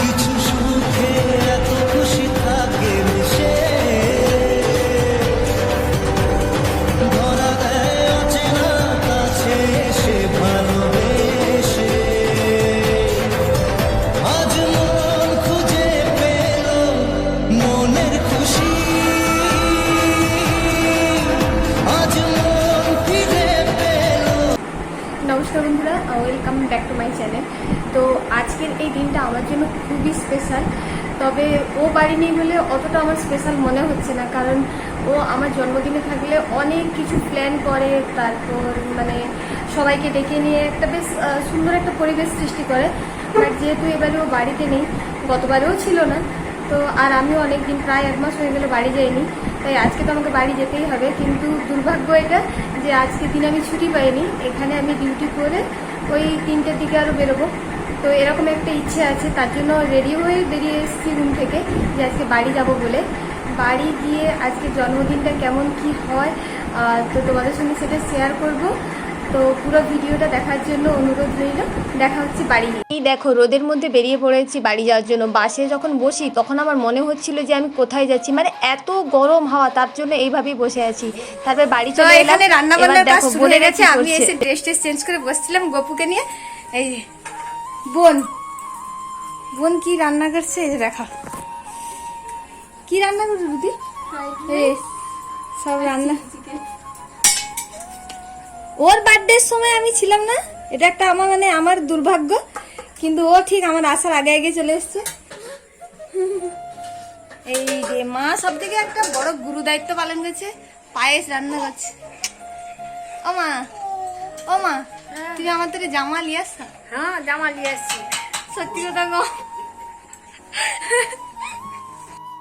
কিছু খুবই স্পেশাল তবে ও বাড়ি নেই বলে অতটা আমার স্পেশাল মনে হচ্ছে না, কারণ ও আমার জন্মদিনে থাকলে অনেক কিছু প্ল্যান করে, তারপর মানে সবাইকে ডেকে নিয়ে একটা বেশ সুন্দর একটা পরিবেশ সৃষ্টি করে। বাট যেহেতু এবারে ও বাড়িতে নেই, গতবারেও ছিল না, তো আর আমিও অনেক দিন প্রায় এক মাস হয়ে গেল বাড়ি যাইনি, তাই আজকে তো আমাকে বাড়ি যেতেই হবে। কিন্তু দুর্ভাগ্য এটা যে আজকে দিন আমি ছুটি পাইনি, এখানে আমি ডিউটি করে ওই তিনটের দিকে আরও বেরোবো। তো এরকম একটা ইচ্ছে আছে তার জন্য রেডি হয়ে বেরিয়ে এসেছি রুম থেকে যে আজকে বাড়ি যাব বলে। বাড়ি গিয়ে আজকে জন্মদিনটা কেমন কি হয় তো তোমাদের সঙ্গে সেটা শেয়ার করব। তো পুরো ভিডিওটা দেখার জন্য অনুরোধ রইল। দেখা হচ্ছে বাড়ি এই দেখো রোদের মধ্যে বেরিয়ে পড়েছি বাড়ি যাওয়ার জন্য। বাসে যখন বসি তখন আমার মনে হচ্ছিল যে আমি কোথায় যাচ্ছি। মানে এত গরম হাওয়া তার জন্য এইভাবেই বসে আছি। তারপর বাড়ি চলে এখানে রান্না বান্নার কাজ দেখো শুরু হয়ে গেছে আমি এসে ড্রেস টেস চেঞ্জ করে বসছিলাম গপুকে নিয়ে। এই বোন। বোন কি রান্না করছে? এই যে দেখা। কি রান্না করছে দিদি সব রান্না। ওর বার্থডের সময় আমি ছিলাম না। এটা একটা আমার মানে আমার দুর্ভাগ্য। কিন্তু ও ঠিক আমার আসার আগে আগে চলে এসছে। এই যে মা সব থেকে একটা বড় গুরু দায়িত্ব পালন করছে। পায়েস রান্না করছে। ও মা ও মা তুই আমার থেকে জামা নিয়ে আস। হ্যাঁ জামা নিয়ে আসছি। সত্যি কথা গো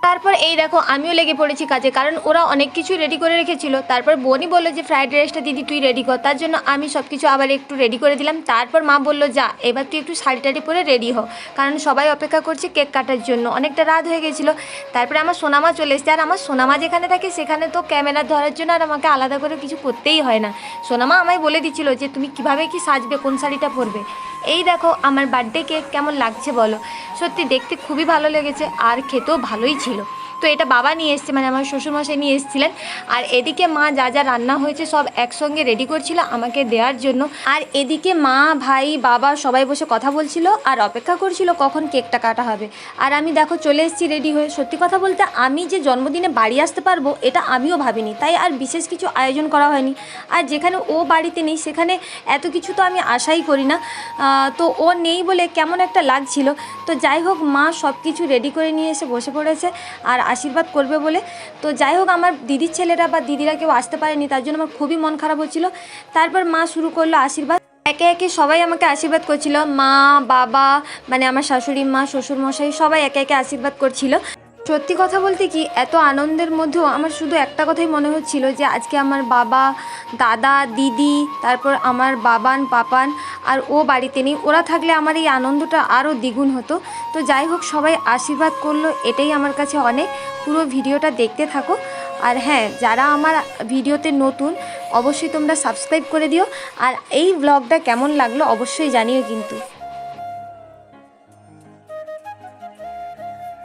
তারপর এই দেখো, আমিও লেগে পড়েছি কাজে, কারণ ওরা অনেক কিছু রেডি করে রেখেছিল। তারপর বোনই বলল যে ফ্রাইড রাইসটা দিদি, তুই রেডি কর। তার জন্য আমি সব কিছু আবার একটু রেডি করে দিলাম। তারপর মা বলল, যা, এবার তুই একটু শাড়ি টাড়ি পরে রেডি হ। কারণ সবাই অপেক্ষা করছে কেক কাটার জন্য। অনেকটা রাত হয়ে গেছিল। তারপরে আমার সোনামা চলে এসছে। আর আমার সোনামা যেখানে থাকে, সেখানে তো ক্যামেরা ধরার জন্য আর আমাকে আলাদা করে কিছু করতেই হয় না। সোনামা আমায় বলে দিচ্ছিল যে, তুমি কীভাবে কি সাজবে, কোন শাড়িটা পরবে? এই দেখো, আমার বার্থডে কেক কেমন লাগছে বলো? সত্যি দেখতে খুবই ভালো লেগেছে, আর খেতেও ভালোই ছিল। তো এটা বাবা নিয়ে এসছে মানে আমার শ্বশুরমশাই নিয়ে এসেছিলেন। আর এদিকে মা যা যা রান্না হয়েছে সব একসঙ্গে রেডি করছিল আমাকে দেওয়ার জন্য। আর এদিকে মা, ভাই, বাবা সবাই বসে কথা বলছিল আর অপেক্ষা করছিল কখন কেকটা কাটা হবে। আর আমি দেখো চলে এসেছি রেডি হয়ে। সত্যি কথা বলতে আমি যে জন্মদিনে বাড়ি আসতে পারব এটা আমিও ভাবিনি, তাই আর বিশেষ কিছু আয়োজন করা হয়নি। আর যেখানে ও বাড়িতে নেই সেখানে এত কিছু তো আমি আশাই করি না। তো ও নেই বলে কেমন একটা লাগছিল। তো যাই হোক, মা সব কিছু রেডি করে নিয়ে এসে বসে পড়েছে। আর আশীর্বাদ করবে বলে। তো যাই হোক, আমার দিদির ছেলেরা বা দিদিরা কেউ আসতে পারেনি, তার জন্য আমার খুবই মন খারাপ হচ্ছিল। তারপর মা শুরু করল আশীর্বাদ। একে একে সবাই আমাকে আশীর্বাদ করছিল। মা, বাবা মানে আমার শাশুড়ি মা, শ্বশুরমশাই সবাই একে একে আশীর্বাদ করছিল। সত্যি কথা বলতে কি, এত আনন্দের মধ্যেও আমার শুধু একটা কথাই মনে হচ্ছিল যে আজকে আমার বাবা, দাদা, দিদি, তারপর আমার বাবান, পাপান আর ও বাড়িতে নেই, ওরা থাকলে আমার এই আনন্দটা আরও দ্বিগুণ হতো। তো যাই হোক, সবাই আশীর্বাদ করল, এটাই আমার কাছে অনেক। পুরো ভিডিওটা দেখতে থাকো। আর হ্যাঁ যারা আমার ভিডিওতে নতুন, অবশ্যই তোমরা সাবস্ক্রাইব করে দিও। আর এই ব্লগটা কেমন লাগল অবশ্যই জানিও কিন্তু।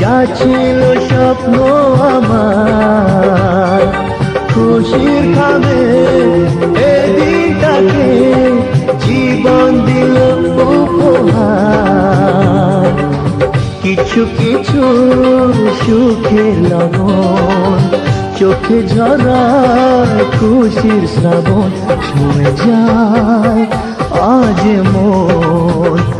যা ছিল স্বপ্ন আমার। খুশির খাবে জীবন দিল উপহার। কিছু কিছু সুখে লবণ, চোখে ঝরায় খুশির শ্রাবণ, ছুঁয়ে যায় আজ মন।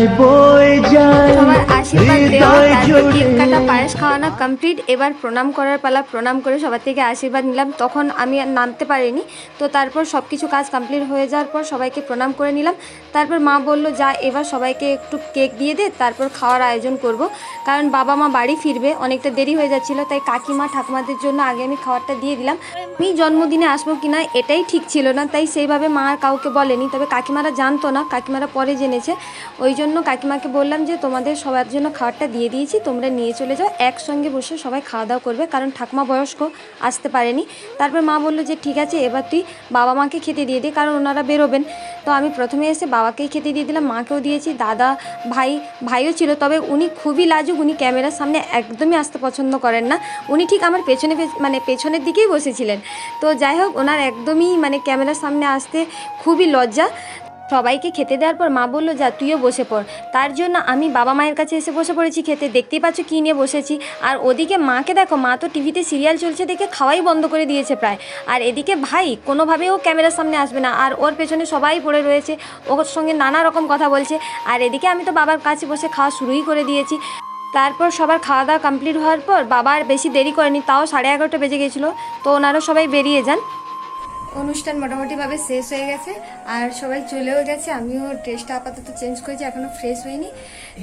যায় বই যায়। কাটা, পায়েস খাওয়ানো কমপ্লিট এবার প্রণাম করার পালা, প্রণাম করে সবার থেকে আশীর্বাদ নিলাম। তখন আমি নামতে পারিনি, তো তারপর সব কিছু কাজ কমপ্লিট হয়ে যাওয়ার পর সবাইকে প্রণাম করে নিলাম। তারপর মা বলল, যা, এবার সবাইকে একটু কেক দিয়ে দে, তারপর খাওয়ার আয়োজন করব। কারণ বাবা মা বাড়ি ফিরবে, অনেকটা দেরি হয়ে যাচ্ছিল, তাই কাকিমা ঠাকুমাদের জন্য আগে আমি খাবারটা দিয়ে দিলাম। আমি জন্মদিনে আসব কিনা, এটাই ঠিক ছিল না, তাই সেইভাবে মা আর কাউকে বলেনি। তবে কাকিমারা জানতো না, কাকিমারা পরে জেনেছে। ওই জন্য কাকিমাকে বললাম যে, তোমাদের সবার জন্য খাবারটা দিয়ে দিয়েছি তোমরা নিয়ে চলে যাও, একসঙ্গে বসে সবাই খাওয়া দাওয়া করবে, কারণ ঠাকুমা বয়স্ক, আসতে পারেনি। তারপর মা বলল যে, ঠিক আছে, এবার তুই বাবা মাকে খেতে দিয়ে দে, কারণ ওনারা বেরোবেন। তো আমি প্রথমে এসে বাবাকেই খেতে দিয়ে দিলাম, মাকেও দিয়েছি, দাদা, ভাই, ভাইও ছিল, তবে উনি খুবই লাজুক, উনি ক্যামেরার সামনে একদমই আসতে পছন্দ করেন না। উনি ঠিক আমার পেছনে মানে পেছনের দিকেই বসেছিলেন। তো যাই হোক, ওনার একদমই মানে ক্যামেরার সামনে আসতে খুবই লজ্জা। সবাইকে খেতে দেওয়ার পর মা বলল, যা, তুইও বসে পড়। তার জন্য আমি বাবা মায়ের কাছে এসে বসে পড়েছি, খেতে। দেখতেই পাচ্ছ কী নিয়ে বসেছি। আর ওদিকে মাকে দেখো, মা তো টিভিতে সিরিয়াল চলছে দেখে খাওয়াই বন্ধ করে দিয়েছে প্রায়। আর এদিকে ভাই, কোনোভাবেও ক্যামেরার সামনে আসবে না। আর ওর পেছনে সবাই পড়ে রয়েছে। ওর সঙ্গে নানা রকম কথা বলছে। আর এদিকে আমি তো বাবার কাছে বসে খাওয়া শুরুই করে দিয়েছি। তারপর সবার খাওয়া দাওয়া কমপ্লিট হওয়ার পর বাবা আর বেশি দেরি করেনি, তাও সাড়ে এগারোটা বেজে গেছিল। তো ওনারা সবাই বেরিয়ে যান। অনুষ্ঠান মোটামুটিভাবে শেষ হয়ে গেছে, আর সবাই চলেও গেছে। আমিও ড্রেসটা আপাতত চেঞ্জ করেছি এখনও ফ্রেশ হয়নি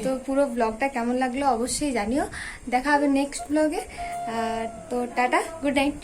তো পুরো ব্লগটা কেমন লাগল অবশ্যই জানিও। দেখা হবে নেক্সট ব্লগে তো টাটা গুড নাইট